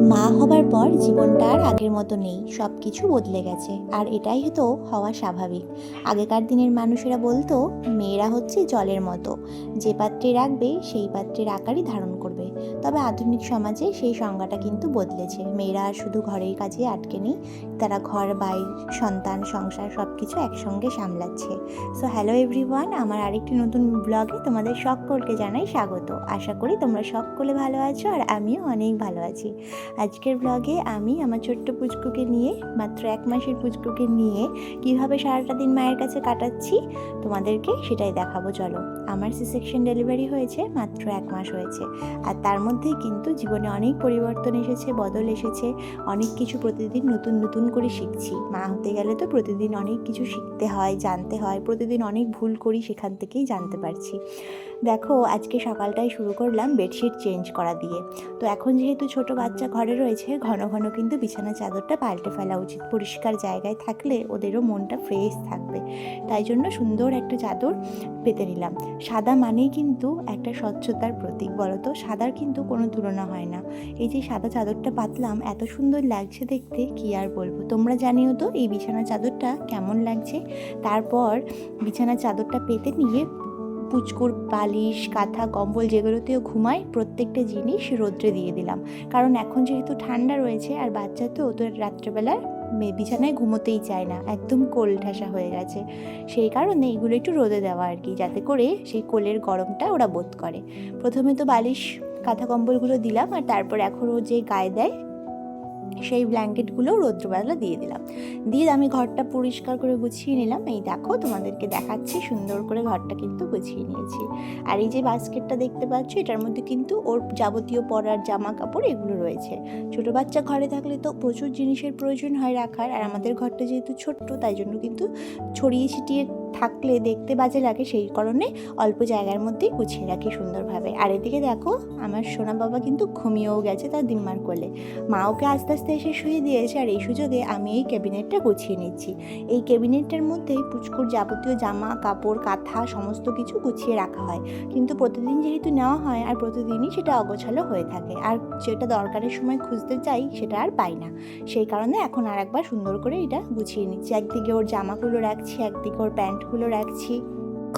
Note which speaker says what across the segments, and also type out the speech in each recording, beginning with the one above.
Speaker 1: মা হবার পর জীবনটা আর আগের মতো নেই সব কিছু বদলে গেছে। আর এটাই তো হওয়া স্বাভাবিক। আগেকার দিনের মানুষেরা বলতো, মেয়েরা হচ্ছে জলের মতো। যে পাত্রে রাখবে, সেই পাত্রের আকারই ধারণ করবে। তবে আধুনিক সমাজে সেই সংজ্ঞাটা কিন্তু বদলেছে। মেয়েরা আর শুধু ঘরের কাজে আটকে নেই, তারা ঘর বাইর সন্তান, সংসার সব কিছু একসঙ্গে সামলাচ্ছে। সো হ্যালো এভরিওয়ান আমার আরেকটি নতুন ব্লগে তোমাদের সকলকে জানাই স্বাগত। আশা করি তোমরা সকলে ভালো আছো আর আমিও অনেক ভালো আছি। আজকের ব্লগে আমি আমার ছোট্ট পুচকুকে নিয়ে, মাত্র এক মাসের পুচকুকে নিয়ে কীভাবে সারাটা দিন মায়ের কাছে কাটাচ্ছি তোমাদেরকে সেটাই দেখাবো, চলো। আমার সি সেকশন ডেলিভারি হয়েছে, মাত্র এক মাস হয়েছে। আর তার মধ্যে কিন্তু জীবনে অনেক পরিবর্তন এসেছে, বদল এসেছে, অনেক কিছু প্রতিদিন নতুন নতুন করে শিখছি। মা হতে গেলে তো প্রতিদিন অনেক কিছু শিখতে হয়, জানতে হয়, প্রতিদিন অনেক ভুল করি সেখান থেকেই জানতে পারছি। দেখো, আজকে সকালটাই শুরু করলাম বেডশিট চেঞ্জ করা দিয়ে। তো এখন যেহেতু ছোট বাচ্চা ঘরে রয়েছে, ঘন ঘন কিন্তু বিছানা চাদরটা পাল্টে ফেলা উচিত। পরিষ্কার জায়গায় থাকলে ওদেরও মনটা ফ্রেশ থাকবে। তাই জন্য সুন্দর একটা চাদর পেতে নিলাম। সাদা মানেই কিন্তু একটা স্বচ্ছতার প্রতীক বলো তো সাদার কিন্তু কোনো তুলনা হয় না। এই যে সাদা চাদরটা পাতলাম, এত সুন্দর লাগছে দেখতে, কি আর বলব? তোমরা জানিও তো, এই বিছানা চাদরটা কেমন লাগছে? তারপর বিছানা চাদরটা পেতে নিয়ে পুচকুর বালিশ কাঁথা, কম্বল যেগুলোতেও ঘুমায়, প্রত্যেকটা জিনিস রোদ্রে দিয়ে দিলাম। কারণ এখন যেহেতু ঠান্ডা রয়েছে, আর বাচ্চা তো ওদের রাত্রেবেলা মে- বিছানায় ঘুমোতেই চায় না, একদম কোল ঠাসা হয়ে গেছে। সেই কারণে এগুলো একটু রোদে দেওয়া আর কি, যাতে করে সেই কোলের গরমটা ওরা বোধ করে। প্রথমে তো বালিশ, কাঁথা, কম্বলগুলো দিলাম, আর তারপর এখন ও যে গায়ে দেয় সেই ব্ল্যাঙ্কেটগুলো রৌদ্রবেলা দিয়ে দিলাম। দিয়ে আমি ঘরটা পরিষ্কার করে গুছিয়ে নিলাম। এই দেখো, তোমাদেরকে দেখাচ্ছি, সুন্দর করে ঘরটা কিন্তু গুছিয়ে নিয়েছি। আর এই যে বাস্কেটটা দেখতে পাচ্ছ, এটার মধ্যে কিন্তু ওর যাবতীয় পরার জামা কাপড় এগুলো রয়েছে। ছোট বাচ্চা ঘরে থাকলে তো প্রচুর জিনিসের প্রয়োজন হয় রাখার। আর আমাদের ঘরটা যেহেতু ছোট্ট, তাই জন্য কিন্তু ছড়িয়ে ছিটিয়ে থাকলে দেখতে বাজে লাগে সেই কারণে অল্প জায়গার মধ্যেই গুছিয়ে রাখি সুন্দরভাবে। আর এদিকে দেখো, আমার সোনা বাবা কিন্তু ঘুমিয়েও গেছে তার দিনমার কোলে। মা ওকে আস্তে আস্তে এসে শুয়ে দিয়েছে আর এই সুযোগে আমি এই ক্যাবিনেটটা গুছিয়ে নিচ্ছি। এই ক্যাবিনেটটার মধ্যেই পুচকুর যাবতীয় জামা, কাপড়, কাঁথা সমস্ত কিছু গুছিয়ে রাখা হয়। কিন্তু প্রতিদিন যেহেতু নেওয়া হয় আর প্রতিদিনই সেটা অগোছালো হয়ে থাকে। আর যেটা দরকারের সময় খুঁজতে চাই সেটা আর পাই না। সেই কারণে এখন আর একবার সুন্দর করে এটা গুছিয়ে নিচ্ছি। একদিকে ওর জামাগুলো রাখছি, একদিকে ওর প্যান্টগুলো রাখছি।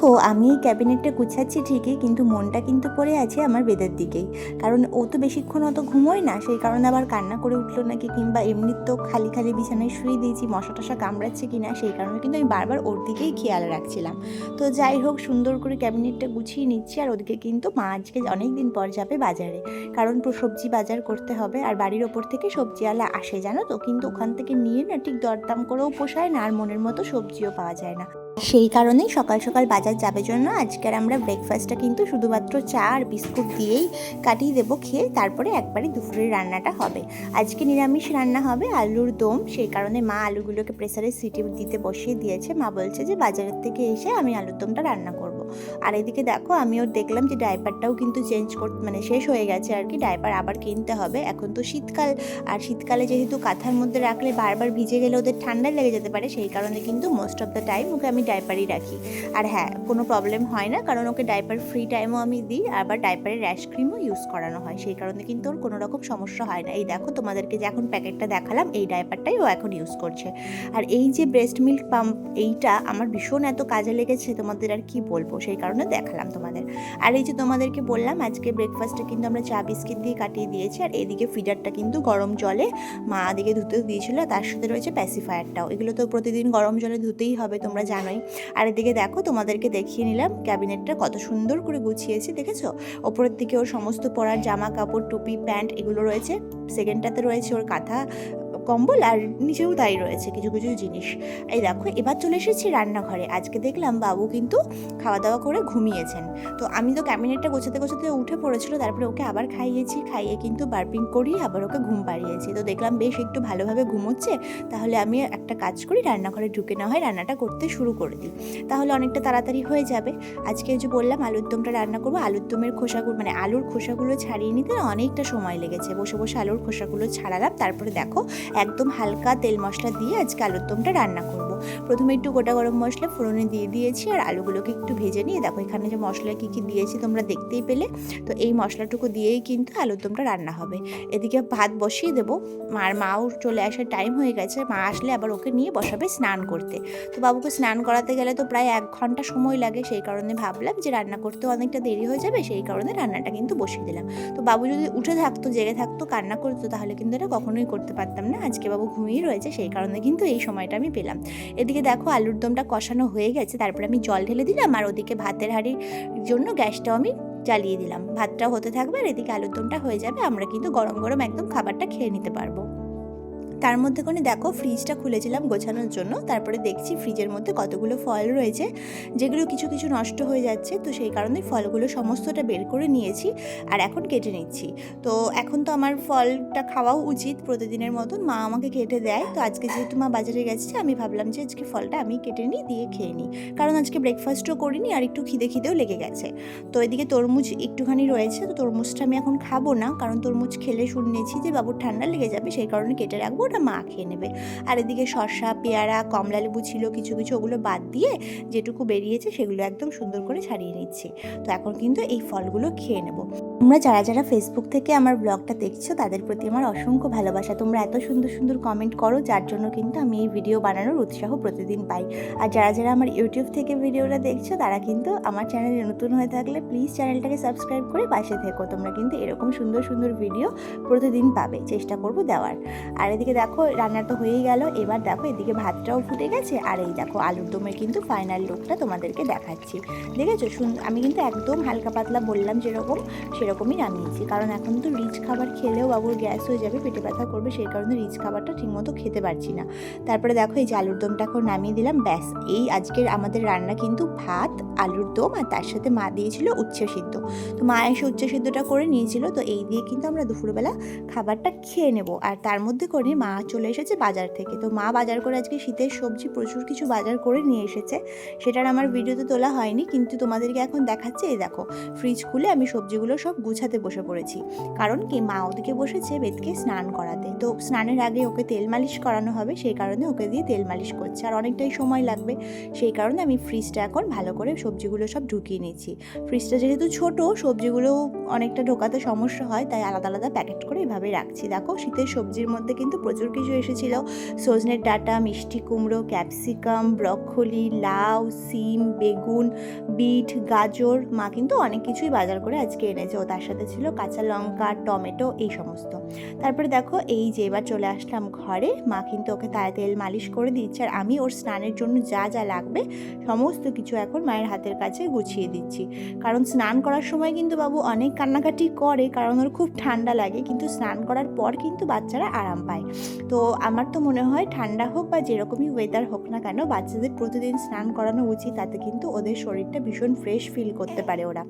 Speaker 1: দেখো, আমি এই ক্যাবিনেটটা গুছাচ্ছি ঠিকই, কিন্তু মনটা কিন্তু পড়ে আছে আমার বেদের দিকেই। কারণ ও তো বেশিক্ষণ অত ঘুমোয় না, সেই কারণে আবার কান্না করে উঠল নাকি, কিংবা এমনি তো খালি খালি বিছানায় শুয়ে দিয়েছি, মশা টশা কামড়াচ্ছে কি না সেই কারণে কিন্তু আমি বারবার ওর দিকেই খেয়াল রাখছিলাম। তো যাই হোক, সুন্দর করে ক্যাবিনেটটা গুছিয়ে নিচ্ছি, আর ওদিকে কিন্তু মা আজকে অনেক দিন পর যাবে বাজারে। কারণ সবজি বাজার করতে হবে, আর বাড়ির ওপর থেকে সবজিওয়ালা আসে, জানো তো? কিন্তু ওখান থেকে নিয়ে না ঠিক দরদাম করেও পোষায় না, আর মনের মতো সবজিও পাওয়া যায় না। সেই কারণে সকাল সকাল বাজার যাবে জন্য আজকের আমরা ব্রেকফাস্টটা কিন্তু শুধুমাত্র চা আর বিস্কুট দিয়েই কাটিয়ে দেবো খেয়ে তারপরে একবারে দুপুরের রান্নাটা হবে। আজকে নিরামিষ রান্না হবে আলুর দম, সেই কারণে মা আলুগুলোকে প্রেসারে সিটি দিতে বসিয়ে দিয়েছে। মা বলছে যে বাজারের থেকে এসে আমি আলুর দমটা রান্না করব। আর এদিকে দেখো আমি ওর দেখলাম যে ডাইপারটাও কিন্তু চেঞ্জ করতে মানে শেষ হয়ে গেছে আর কি। ডাইপার আবার কিনতে হবে। এখন তো শীতকাল, আর শীতকালে যেহেতু কাঁথার মধ্যে রাখলে বারবার ভিজে গেলে ওদের ঠান্ডা লেগে যেতে পারে, সেই কারণে কিন্তু most of the time okay আমি ডাইপারই রাখি। আর হ্যাঁ কোনো প্রবলেম হয় না, কারণ ওকে ডাইপার ফ্রি টাইমও আমি দিই, আবার ডাইপারের র্যাশ ক্রিমও ইউজ করানো হয়। সেই কারণে কিন্তু ওর কোনো রকম সমস্যা হয় না। এই দেখো, তোমাদেরকে যে এখন প্যাকেটটা দেখালাম, এই ডাইপারটাই ও এখন ইউজ করছে। আর এই যে ব্রেস্ট মিল্ক পাম্প এইটা আমার ভীষণ এত কাজে লেগেছে, তোমাদের আর কি বলব? সেই কারণে দেখালাম তোমাদের। আর এই যে তোমাদেরকে বললাম, আজকে ব্রেকফাস্টে কিন্তু আমরা চা বিস্কিট দিয়ে কাটিয়ে দিয়েছি, আর এদিকে ফিডারটা কিন্তু গরম জলে মা দিকে ধুতে দিয়েছিল, তার সাথে রয়েছে প্যাসিফায়ারটাও এগুলো তো প্রতিদিন গরম জলে ধুতেই হবে, তোমরা জানোই। আর এদিকে দেখো, তোমাদেরকে দেখিয়ে নিলাম, ক্যাবিনেটটা কত সুন্দর করে গুছিয়েছি, দেখেছ? ওপরের দিকে ওর সমস্ত পরার জামা কাপড় টুপি, প্যান্ট এগুলো রয়েছে। সেকেন্ডটাতে রয়েছে ওর কাঁথা কম্বল আর নিচেও তাই রয়েছে কিছু কিছু জিনিস। এই দেখো, এবার চলে এসেছি রান্নাঘরে। আজকে দেখলাম বাবু কিন্তু খাওয়া দাওয়া করে ঘুমিয়েছেন। তো আমি তো ক্যাবিনেটটা গোছাতে গোছাতে উঠে পড়েছিল, তারপরে ওকে আবার খাইয়েছি, খাইয়ে কিন্তু বার্পিং করিয়ে আবার ওকে ঘুম পাড়িয়েছি। তো দেখলাম, বেশ, একটু ভালোভাবে ঘুমোচ্ছে, তাহলে আমি একটা কাজ করি, রান্নাঘরে ঢুকে না হয় রান্নাটা করতে শুরু করে দিই। তাহলে অনেকটা তাড়াতাড়ি হয়ে যাবে। আজকে যে বললাম, আলুর দমটা রান্না করব। আলুর দমের খোসাগুলো মানে আলুর খোসাগুলো ছাড়িয়ে নিতে অনেকটা সময় লেগেছে। বসে বসে আলুর খোসাগুলো ছাড়ালাম। তারপরে দেখো একদম হালকা তেল মশলা দিয়ে আজকে আলুর দমটা রান্না করব। প্রথমে একটু গোটা গরম মশলা ফোড়নে দিয়ে দিয়েছি আর আলুগুলোকে একটু ভেজে নিয়ে দেখো, এখানে যে মশলা কী কী দিয়েছি তোমরা দেখতেই পেলে। তো এই মশলাটুকু দিয়েই কিন্তু আলুর দমটা রান্না হবে। এদিকে ভাত বসিয়ে দেবো। মার মাও চলে আসার টাইম হয়ে গেছে। মা আসলে আবার ওকে নিয়ে বসাবে স্নান করতে। তো বাবুকে স্নান করাতে গেলে তো প্রায় এক ঘণ্টা সময় লাগে। সেই কারণে ভাবলাম যে রান্না করতে অনেকটা দেরি হয়ে যাবে, সেই কারণে রান্নাটা কিন্তু বসিয়ে দিলাম। তো বাবু যদি উঠে থাকতো, জেগে থাকতো, কান্না করতো, তাহলে কিন্তু এটা কখনোই করতে পারতাম না। আজকে বাবু ঘুমিয়ে রয়েছে, সেই কারণে কিন্তু এই সময়টা আমি পেলাম। এদিকে দেখো আলুর দমটা কষানো হয়ে গেছে, তারপরে আমি জল ঢেলে দিলাম আর ওদিকে ভাতের হাঁড়ির জন্য গ্যাসটাও আমি জ্বালিয়ে দিলাম। ভাতটাও হতে থাকবে আর এদিকে আলুর দমটা হয়ে যাবে, আমরা কিন্তু গরম গরম একদম খাবারটা খেয়ে নিতে পারব। তার মধ্যে কোনো, দেখো ফ্রিজটা খুলেছিলাম গোছানোর জন্য। তারপরে দেখছি ফ্রিজের মধ্যে কতগুলো ফল রয়েছে, যেগুলো কিছু কিছু নষ্ট হয়ে যাচ্ছে। তো সেই কারণে ফলগুলো সমস্তটা বের করে নিয়েছি আর এখন কেটে নিচ্ছি। তো এখন তো আমার ফলটা খাওয়াও উচিত প্রতিদিনের মতন। মা আমাকে কেটে দেয়। তো আজকে যেহেতু মা বাজারে গেছে, আমি ভাবলাম যে আজকে ফলটা আমি কেটে নিই, দিয়ে খেয়ে নিই। কারণ আজকে ব্রেকফাস্টও করিনি আর একটু খিদে, খিদেও লেগে গেছে। তো এদিকে তরমুজ একটুখানি রয়েছে। তো তরমুজটা আমি এখন খাব না, কারণ তরমুজ খেলে শুনেছি যে বাবুর ঠান্ডা লেগে যাবে, সেই কারণে কেটে রাখব। ওটা মা খেয়ে নেবে। আর এদিকে শসা, পেয়ারা কমলা লেবু ছিল কিছু কিছু ওগুলো বাদ দিয়ে যেটুকু বেরিয়েছে সেগুলো একদম সুন্দর করে ছাড়িয়ে নিচ্ছি। তো এখন কিন্তু এই ফলগুলো খেয়ে নেব। তোমরা যারা যারা ফেসবুক থেকে আমার ব্লগটা দেখছ, তাদের প্রতি আমার অসংখ্য ভালোবাসা। তোমরা এত সুন্দর সুন্দর কমেন্ট করো, যার জন্য কিন্তু আমি এই ভিডিও বানানোর উৎসাহ প্রতিদিন পাই। আর যারা যারা আমার ইউটিউব থেকে ভিডিওটা দেখছ, তারা কিন্তু আমার চ্যানেলে নতুন হয়ে থাকলে প্লিজ চ্যানেলটাকে সাবস্ক্রাইব করে পাশে থেকো। তোমরা কিন্তু এরকম সুন্দর সুন্দর ভিডিও প্রতিদিন পাবে, চেষ্টা করব দেওয়ার। আর এদিকে দেখো, রান্না তো হয়েই গেল। এবার দেখো, এদিকে ভাতটাও ফুটে গেছে। আর এই দেখো, আলুর দমের কিন্তু ফাইনাল লুকটা তোমাদেরকে দেখাচ্ছি। দেখেছ? আমি কিন্তু একদম হালকা পাতলা বললাম যেরকম সেরকমই নামিয়েছি কারণ এখন তো রিচ খাবার খেলেও বাবুর গ্যাস হয়ে যাবে, পেটে ব্যথা করবে, সেই কারণে রিচ খাবারটা ঠিকমতো খেতে পারছি না। তারপরে দেখো এই যে আলুর দমটা এখন নামিয়ে দিলাম। ব্যাস, এই আজকের আমাদের রান্না কিন্তু ভাত, আলুর দম, আর তার সাথে মা দিয়েছিল উচ্ছে সিদ্ধ। তো মা এসে উচ্ছে সিদ্ধটা করে নিয়েছিল, তো এই দিয়ে কিন্তু আমরা দুপুরবেলা খাবারটা খেয়ে নেব। আর তার মধ্যে করে মা চলে এসেছে বাজার থেকে। তো মা বাজার করে আজকে শীতের সবজি প্রচুর কিছু বাজার করে নিয়ে এসেছে। সেটার আমার ভিডিওতে তোলা হয়নি, কিন্তু তোমাদেরকে এখন দেখাচ্ছে। এই দেখো ফ্রিজ খুলে আমি সবজিগুলো সব গুছাতে বসে পড়েছি। কারণ কি, মা ওদিকে বসেছে বেদকে স্নান করাতে। তো স্নানের আগে ওকে তেল মালিশ করানো হবে, সেই কারণে ওকে দিয়ে তেল মালিশ করছে। আর অনেকটাই সময় লাগবে, সেই কারণে আমি ফ্রিজটা এখন ভালো করে সবজিগুলো সব ঢুকিয়ে নিয়েছি। ফ্রিজটা যেহেতু ছোট সবজিগুলো অনেকটা ঢোকাতে সমস্যা হয়, তাই আলাদা আলাদা প্যাকেট করে এভাবেই রাখছি। দেখো, শীতের সবজির মধ্যে কিন্তু প্রচুর কিছু এসেছিল। সজনের ডাঁটা, মিষ্টি কুমড়ো ক্যাপসিকাম ব্রকোলি লাউ, সিম, বেগুন, বিট, গাজর, মা কিন্তু অনেক কিছুই বাজার করে আজকে এনেছে। তার সাথে ছিল কাঁচা লঙ্কা, টমেটো এই সমস্ত। তারপরে দেখো এই যে এবার চলে আসলাম ঘরে, মা কিন্তু ওকে তাই তেল মালিশ করে দিচ্ছে আর আমি ওর স্নানের জন্য যা যা লাগবে সমস্ত কিছু এখন মায়ের হাতের কাছে গুছিয়ে দিচ্ছি। কারণ স্নান করার সময় কিন্তু বাবু অনেক কান্নাকাটি করে, কারণ ওর খুব ঠান্ডা লাগে, কিন্তু স্নান করার পর কিন্তু বাচ্চারা আরাম পায়। তো আমার তো মনে হয় ঠান্ডা হোক বা যেরকমই ওয়েদার হোক না কেন, বাচ্চাদের প্রতিদিন স্নান করানো উচিত, তাতে কিন্তু ওদের শরীরটা ভীষণ ফ্রেশ ফিল করতে পারে ওরা।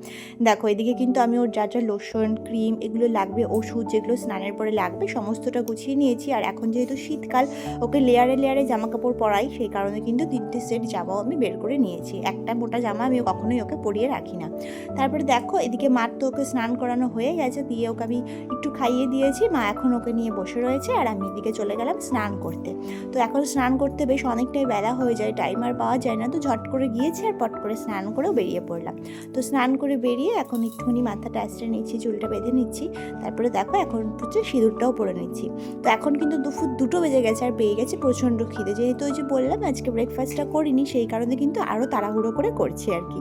Speaker 1: দেখো এদিকে কিন্তু আমি ওর যা যা লোশন ক্রিম এগুলো লাগবে, ওষুধ যেগুলো স্নানের পরে লাগবে, সমস্তটা গুছিয়ে নিয়েছি। আর এখন যেহেতু শীতকাল, ওকে লেয়ারে লেয়ারে জামা কাপড় পরাই, সেই কারণে কিন্তু তিনটে সেট জামাও আমি বের করে নিয়েছি। একটা মোটা জামা আমি কখনোই ওকে পরিয়ে রাখি না। তারপরে দেখো, এদিকে মার তো ওকে স্নান করানো হয়ে গেছে, দিয়ে ওকে আমি একটু খাইয়ে দিয়েছি। মা এখন ওকে নিয়ে বসে রয়েছে, আর আমি এদিকে চলে গেলাম স্নান করতে। তো এখন স্নান করতে বেশ অনেকটাই বেলা হয়ে যায় টাইম আর পাওয়া যায় না, তো ঝট করে গিয়েছি আর পট করে স্নান করেও বেরিয়ে পড়লাম। তো স্নান করে বেরিয়ে এখন একটুখানি মাথাটা আসতে নিচ্ছি, চুলটা বেঁধে নিচ্ছি। তারপরে দেখো এখন হচ্ছে সিঁদুরটাও পরে নিচ্ছি। তো এখন কিন্তু দুপুর দুটো বেজে গেছে আর বেয়ে গেছে প্রচণ্ড খিদে। যেহেতু ওই যে বললাম, আজকে ব্রেকফাস্টটা করিনি, সেই কারণে কিন্তু আরও তাড়াহুড়ো করে করছি আর কি।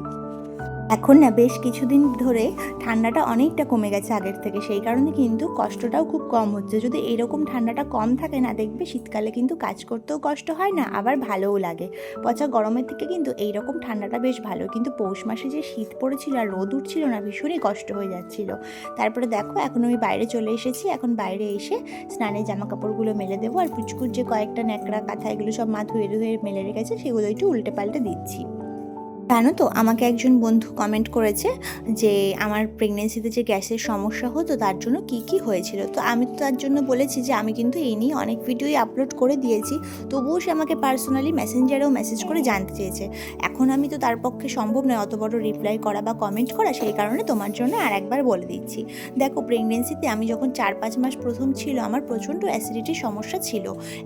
Speaker 1: এখন না বেশ কিছুদিন ধরে ঠান্ডাটা অনেকটা কমে গেছে আগের থেকে। সেই কারণে কিন্তু কষ্টটাও খুব কম হচ্ছে। যদি এরকম ঠান্ডাটা কম থাকে না, দেখবে শীতকালে কিন্তু কাজ করতেও কষ্ট হয় না, আবার ভালোও লাগে। পচা গরমের থেকে কিন্তু এইরকম ঠান্ডাটা বেশ ভালো। কিন্তু পৌষ মাসে যে শীত পড়েছিল আর রোদ উঠছিল না, ভীষণই কষ্ট হয়ে যাচ্ছিল। তারপরে দেখো, এখন আমি বাইরে চলে এসেছি। এখন বাইরে এসে স্নানের জামা কাপড়গুলো মেলে দেবো। আর পুচকুর যে কয়েকটা ন্যাকড়া, কাঁথা, এগুলো সব মা ধুয়ে ধুয়ে মেলে রেখেছে, সেগুলো একটু উল্টে পাল্টে দিচ্ছি। জানো তো, আমাকে একজন বন্ধু কমেন্ট করেছে যে আমার প্রেগনেন্সিতে যে গ্যাসের সমস্যা হতো তার জন্য কি কি হয়েছিল। তো আমি তো তার জন্য বলেছি যে আমি কিন্তু এই নিয়ে অনেক ভিডিওই আপলোড করে দিয়েছি, তবুও সে আমাকে পার্সোনালি মেসেঞ্জারেও মেসেজ করে জানতে চেয়েছে। এখন আমি তো তার পক্ষে সম্ভব নয় অত বড় রিপ্লাই করা বা কমেন্ট করা, সেই কারণে তোমার জন্য আর একবার বলে দিচ্ছি। দেখো প্রেগনেন্সিতে আমি যখন চার পাঁচ মাস প্রথম ছিল, আমার প্রচণ্ড অ্যাসিডিটির সমস্যা ছিল।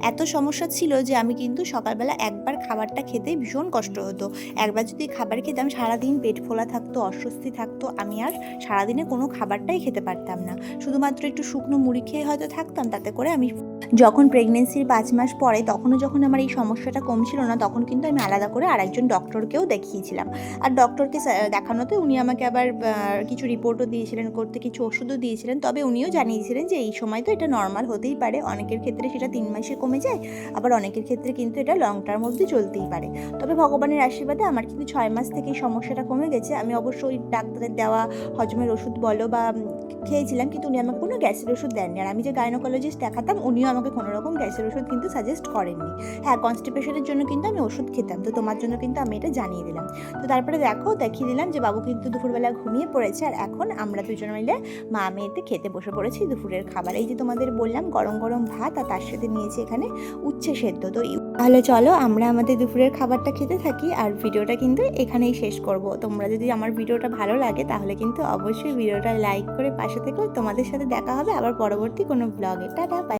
Speaker 1: এত সমস্যা ছিল যে আমি কিন্তু সকালবেলা একবার খাবারটা খেতে ভীষণ কষ্ট হতো। একবার যদি খাবার খেতাম সারাদিন পেট ফোলা থাকতো, অস্বস্তি থাকতো, আমি আর সারাদিনে কোনো খাবারটাই খেতে পারতাম না। শুধুমাত্র একটু শুকনো মুড়ি খেয়ে হয়তো থাকতাম, তাতে করে আমি যখন প্রেগনেন্সির পাঁচ মাস পরে তখনও যখন আমার এই সমস্যাটা কমছিল না, তখন কিন্তু আমি আলাদা করে আরেকজন ডক্টরকেও দেখিয়েছিলাম। আর ডক্টরকে দেখানোতে উনি আমাকে আবার কিছু রিপোর্টও দিয়েছিলেন, করতে কিছু ওষুধও দিয়েছিলেন। তবে উনিও জানিয়েছিলেন যে এই সময় তো এটা নর্মাল হতেই পারে, অনেকের ক্ষেত্রে সেটা তিন মাসে কমে যায়, আবার অনেকের ক্ষেত্রে কিন্তু এটা লং টার্ম অবধি চলতেই পারে। তবে ভগবানের আশীর্বাদে আমার কিন্তু ছয় মাস থেকে সমস্যাটা কমে গেছে। আমি অবশ্যই ডাক্তারের দেওয়া হজমের ওষুধ বলো বা খেয়েছিলাম, কিন্তু উনি আমাকে কোনো গ্যাসের ওষুধ দেননি। আর আমি যে গাইনোকোলজিস্ট দেখাতাম, উনিও আমাকে কোনো রকম গ্যাসের ওষুধ কিন্তু সাজেস্ট করেননি। হ্যাঁ কনস্টিপেশনের জন্য কিন্তু আমি ওষুধ খেতাম। তো তোমার জন্য কিন্তু আমি এটা জানিয়ে দিলাম। তো তারপরে দেখো, দেখিয়ে দিলাম যে বাবু কিন্তু দুপুরবেলা ঘুমিয়ে পড়েছে। আর এখন আমরা দুজন মিলে মা মেয়েতে খেতে বসে পড়েছি দুপুরের খাবার। এই যে তোমাদের বললাম, গরম গরম ভাত আর তার সাথে নিয়েছি এখানে উচ্ছে সেদ্ধ। তো তাহলে চলো, আমরা আমাদের দুপুরের খাবারটা খেতে থাকি। আর ভিডিওটা কিন্তু এখানেই শেষ করব। তোমরা যদি আমার ভিডিওটা ভালো লাগে, তাহলে কিন্তু অবশ্যই ভিডিওটা লাইক করে পাশে থেকে তোমাদের সাথে দেখা হবে আবার পরবর্তী কোনো ব্লগে টাটা